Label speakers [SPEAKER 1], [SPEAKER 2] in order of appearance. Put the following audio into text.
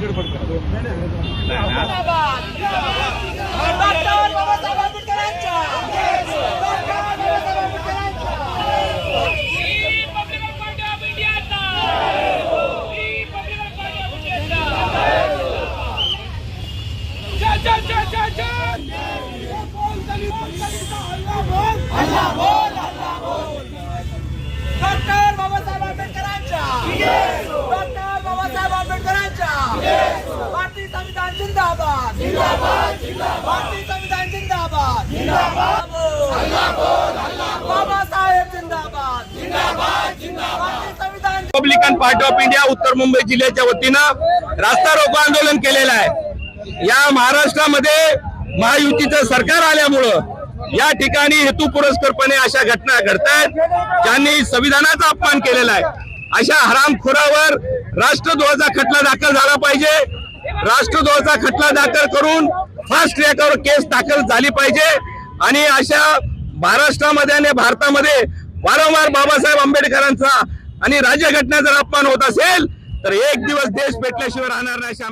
[SPEAKER 1] ಮಾತಾಡ್ಬಿಡ್ತಾರೆ संविधान जिंदाबाद भारतीय संविधान जिंदाबाद. बाबासाहेब जिंदाबाद. भारतीय संविधान
[SPEAKER 2] रिपब्लिकन पार्टी ऑफ इंडिया उत्तर मुंबई जिल्ह्याच्या वतीनं रास्ता रोको आंदोलन केलेलं आहे. या महाराष्ट्रामध्ये महायुतीचं सरकार आल्यामुळं या ठिकाणी हेतू पुरस्करपणे अशा घटना घडतायत ज्यांनी संविधानाचा अपमान केलेला आहे. अशा हरामखोरावर राष्ट्रद्रोहाचा खटला दाखल झाला पाहिजे. राष्ट्रद्रोहाचा खटला दाखल करून फास्ट ट्रॅकवर केस दाखल झाली पाहिजे. आणि अशा महाराष्ट्रामध्ये आणि भारतामध्ये वारंवार बाबासाहेब आंबेडकरांचा आणि राज्यघटनेचा जर अपमान होत असेल तर एक दिवस देश पेटल्याशिवाय राहणार नाही अशी